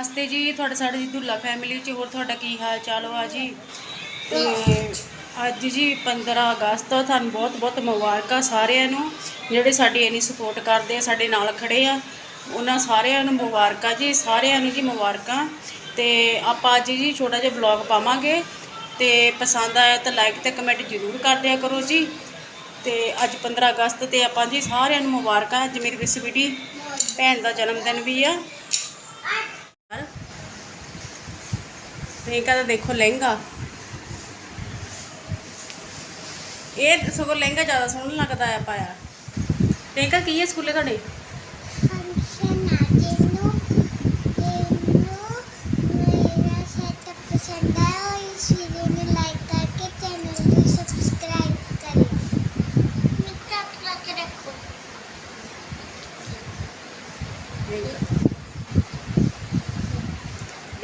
ਨਮਸਤੇ ਜੀ ਤੁਹਾਡਾ ਸਾਡੇ ਜੀ ਦੁੱਲਾ ਫੈਮਿਲੀ ਚ ਹੋਰ ਤੁਹਾਡਾ ਕੀ ਹਾਲ ਚਾਲ ਵਾ ਜੀ? ਤੇ ਅੱਜ ਜੀ 15 ਅਗਸਤ ਆ, ਤੁਹਾਨੂੰ ਬਹੁਤ ਬਹੁਤ ਮੁਬਾਰਕਾਂ ਸਾਰਿਆਂ ਨੂੰ ਜਿਹੜੇ ਸਾਡੀ ਇੰਨੀ ਸਪੋਰਟ ਕਰਦੇ ਆ ਸਾਡੇ ਨਾਲ ਖੜੇ ਆ। ਉਹਨਾਂ ਸਾਰਿਆਂ ਨੂੰ ਮੁਬਾਰਕਾਂ ਜੀ ਸਾਰਿਆਂ ਨੂੰ ਜੀ ਮੁਬਾਰਕਾਂ। ਤੇ ਆਪਾਂ ਅੱਜ ਜੀ ਛੋਟਾ ਜਿਹਾ ਵਲੌਗ ਪਾਵਾਂਗੇ। ਤੇ ਪਸੰਦ ਆਇਆ ਤਾਂ ਲਾਈਕ ਤੇ ਕਮੈਂਟ ਜ਼ਰੂਰ ਕਰ ਦਿਆ ਕਰੋ ਜੀ। ਤੇ ਅੱਜ 15 ਅਗਸਤ ਤੇ ਆਪਾਂ ਜੀ ਸਾਰਿਆਂ ਨੂੰ ਮੁਬਾਰਕਾਂ ਅੱਜ ਮੇਰੀ ਸਵੀਟੀ ਭੈਣ ਦਾ ਜਨਮ ਦਿਨ ਵੀ ਆ। ਪ੍ਰਿੰਕਾ ਦਾ ਦੇਖੋ ਲਹਿੰਗਾ। ਇਹ ਸਗੋਂ ਲਹਿੰਗਾ ਜ਼ਿਆਦਾ ਸੋਹਣਾ ਲੱਗਦਾ ਆ ਪਾਇਆ। ਪ੍ਰਿੰਕਾ ਕੀ ਹੈ ਸਕੂਲੇ ਤੁਹਾਡੇ ਫੰਕਸ਼ਨ ਆ ਜਿਹਨੂੰ ਜਿਹਨੂੰ ਮੇਰਾ ਸੈਟਅਪ ਪਸੰਦ ਆਇਆ ਔਰ ਇਸ ਵੀਡੀਓ ਨੂੰ ਲਾਈਕ ਕਰਕੇ ਚੈਨਲ ਨੂੰ ਸਬਸਕ੍ਰਾਈਬ ਕरें ਮਿੱਠਾ ਲਾ ਕੇ ਰੱਖੋ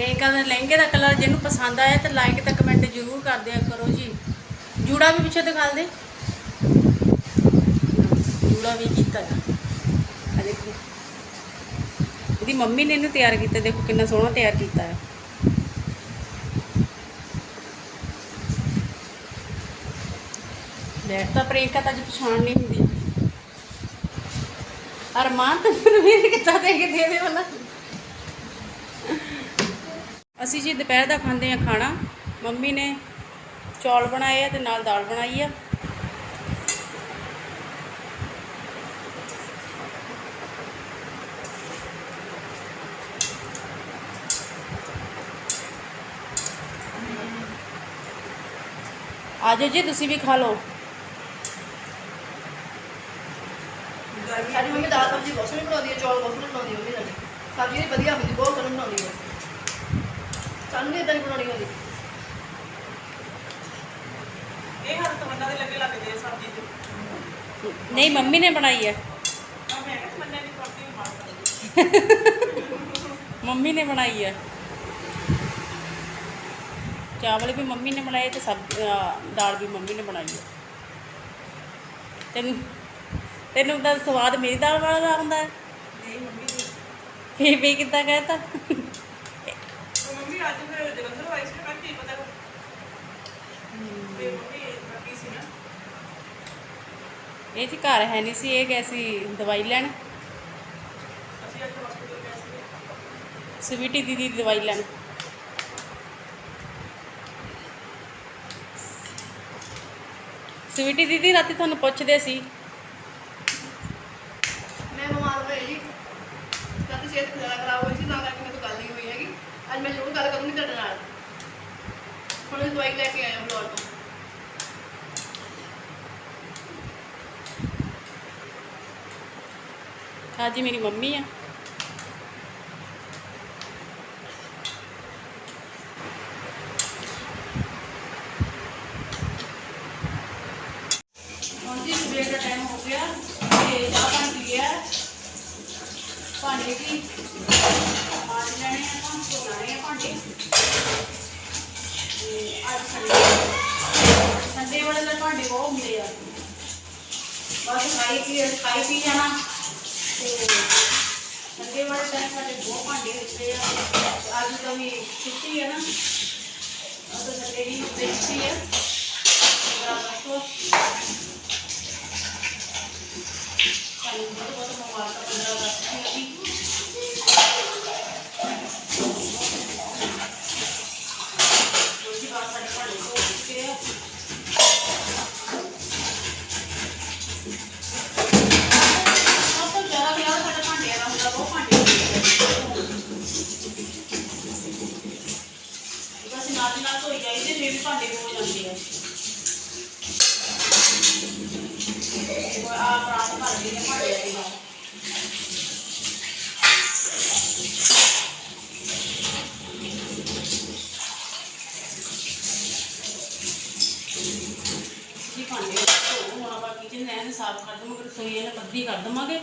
ਪ੍ਰਿੰਕਾ ਦਾ ਲਹਿੰਗੇ ਦਾ ਕਲਰ ਜਿਹਨੂੰ ਪਸੰਦ ਆਇਆ ਤੇ ਲਾਈਕ ਤੇ ਕਮੈਂਟ ਜ਼ਰੂਰ ਕਰ ਦਿਆ ਕਰੋ ਜੀ। ਜੂੜਾ ਵੀ ਪਿੱਛੇ ਦਿਖਾ ਦੇ। ਜੂੜਾ ਵੀ ਕੀਤਾ। ਆ ਦੇਖੋ। ਇਹਦੀ ਮੰਮੀ ਨੇ ਇਹਨੂੰ ਤਿਆਰ ਕੀਤਾ। ਦੇਖੋ ਕਿੰਨਾ ਸੋਹਣਾ ਤਿਆਰ ਕੀਤਾ ਹੈ। ਲੈ ਤਾਂ ਪ੍ਰਿੰਕਾ ਤਾਂ ਅੱਜ ਪਛਾਣ ਨਹੀਂ ਹੁੰਦੀ। ਅਰਮਾਨ ਤਾਂ ਪ੍ਰਵੀਨ ਕਿੱਦਾਂ ਦੇ ਕੇ ਦੇ ਦੇ ਵਾਲਾ। ਅਸੀਂ ਜੀ ਦੁਪਹਿਰ ਦਾ ਖਾਂਦੇ ਆ ਖਾਣਾ। ਮੰਮੀ ਨੇ ਚੌਲ ਬਣਾਏ ਆ ਤੇ ਨਾਲ ਦਾਲ ਬਣਾਈ ਆ। ਆਜੋ ਜੀ, ਤੁਸੀਂ ਵੀ ਖਾ ਲਓ। ਸਾਡੀ ਮੰਮੀ ਦਾਲ ਸਬਜ਼ੀ ਬਹੁਤ ਸੋਹਣੀ ਬਣਾਉਂਦੀ ਹੈ ਚੌਲ ਬਹੁਤ ਸੋਹਣੇ ਬਣਾਉਂਦੀ ਹੈ ਮੰਮੀ ਸਾਡੀ ਸਬਜ਼ੀ ਵਧੀਆ ਹੁੰਦੀ, ਬਹੁਤ ਸੋਹਣੀ ਬਣਾਉਂਦੀ ਹੈ ਸਾਨੂੰ ਵੀ ਇਦਾਂ ਹੀ ਬਣਾਉਣੀ ਹੁੰਦੀ। ਇਹ ਹਰ ਤਮੰਨਾ ਦੇ ਲੱਗੇ ਲੱਗਦੇ ਆ ਸਬਜ਼ੀ ਤੇ ਨਹੀਂ ਮੰਮੀ ਨੇ ਬਣਾਈ ਹੈ ਤਾਂ ਮੈਂ ਕਿਹਾ ਤਮੰਨਾ ਦੀ ਰੋਟੀ ਵੀ ਮਾਰ ਸਕਦੀ ਮੰਮੀ ਨੇ ਬਣਾਈ ਹੈ ਚਾਵਲ ਵੀ ਮੰਮੀ ਨੇ ਬਣਾਏ ਤੇ ਸਬ ਅਹ ਦਾਲ ਵੀ ਮੰਮੀ ਨੇ ਬਣਾਈ ਹੈ ਤੈਨੂੰ ਤੈਨੂੰ ਤਾਂ ਸਵਾਦ ਮੇਰੀ ਦਾਲ ਵਾਲਾ ਦਾ ਆਉਂਦਾ ਹੈ ਨਹੀਂ ਮੰਮੀ ਦੀ ਫੇਫੇ ਕਿੱਦਾਂ ਕਹਿਤਾ? ਅੱਜ ਫਿਰ ਜਲੰਧਰ ਆਈ ਸੀ ਨਾ ਕੀ ਪਤਾ ਤੇ ਮੰਮੀ ਬਾਕੀ ਸੀ ਨਾ? ਇਹ ਜੀ ਘਰ ਹੈ ਨਹੀਂ ਸੀ ਇਹ ਗਏ ਸੀ ਦਵਾਈ ਲੈਣ। ਅਸੀਂ ਅੱਜ ਹਸਪੀਟਲ ਗਏ ਸੀ ਸਵੀਟੀ ਦੀਦੀ ਦੀ ਦਵਾਈ ਲੈਣ। ਸਵੀਟੀ ਦੀਦੀ ਰਾਤੀ ਤੁਹਾਨੂੰ ਪੁੱਛਦੇ ਸੀ। ਮੈਂ ਬਿਮਾਰ ਹੋਈ ਜੀ। ਜਦ ਸਿਹਤ ਜ਼ਿਆਦਾ ਖਰਾਬ ਹੋਈ ਸੀ ਤਾਂ ਕਰਕੇ ਮੇਰੇ ਤੋਂ ਗੱਲ ਨਹੀਂ ਹੋਈ ਹੈਗੀ। ਅੱਜ ਮੈਂ ਜ਼ਰੂਰ ਗੱਲ ਕਰੂੰਗੀ ਤੁਹਾਡੇ ਨਾਲ। ਹੁਣ ਦਵਾਈ ਲੈ ਕੇ ਆਇਆ ਬਲੌਰ ਤੋਂ। ਹਾਂ ਜੀ ਮੇਰੀ ਮੰਮੀ ਆ। ਹੁਣ ਜੀ ਸਵੇਰ ਦਾ ਟਾਈਮ ਹੋ ਗਿਆ ਤੇ ਚਾਹ ਪਾਣੀ ਪੀ ਲਿਆ। ਭਾਂਡੇ ਵੀ ਮਾਜ ਲੈਣੇ ਆ ਆਪਾਂ ਆ ਭਾਂਡੇ ਤੇ ਅੱਜ ਸੰਡੇ ਸੰਡੇ ਵਾਲੇ ਦਿਨ ਭਾਂਡੇ ਬਹੁਤ ਹੁੰਦੇ ਆ ਬਸ ਖਾਈ ਪੀ ਖਾਈ ਪੀ ਜਾਣਾ ਤੇ ਸੰਡੇ ਵਾਲੇ ਦਿਨ ਸਾਡੇ ਬਹੁਤ ਭਾਂਡੇ ਹੁੰਦੇ ਆ ਅੱਜ ਤਾਂ ਵੀ ਛੁੱਟੀ ਹੈ ਨਾ ਅੱਜ ਸੰਡੇ ਦੀ ਛੁੱਟੀ ਹੈ। ਨਾਲ ਧੋਈ ਜਾਈਦੇ ਫਿਰ ਵੀ ਭਾਂਡੇ ਹੋ ਜਾਂਦੇ ਆ। ਆ ਪ੍ਰਾਤ ਭਰ ਗਏ ਨੇ ਭਾਂਡਿਆਂ ਦੇ ਨਾਲ ਜੀ ਭਾਂਡੇ ਧੋ, ਹੁਣ ਆਪਾਂ ਕਿਚਨ ਐਨ ਸਾਫ਼ ਕਰ ਦਵਾਂਗੇ, ਰਸੋਈ ਐਨ ਪੱਧਰੀ ਕਰ ਦਵਾਂਗੇ।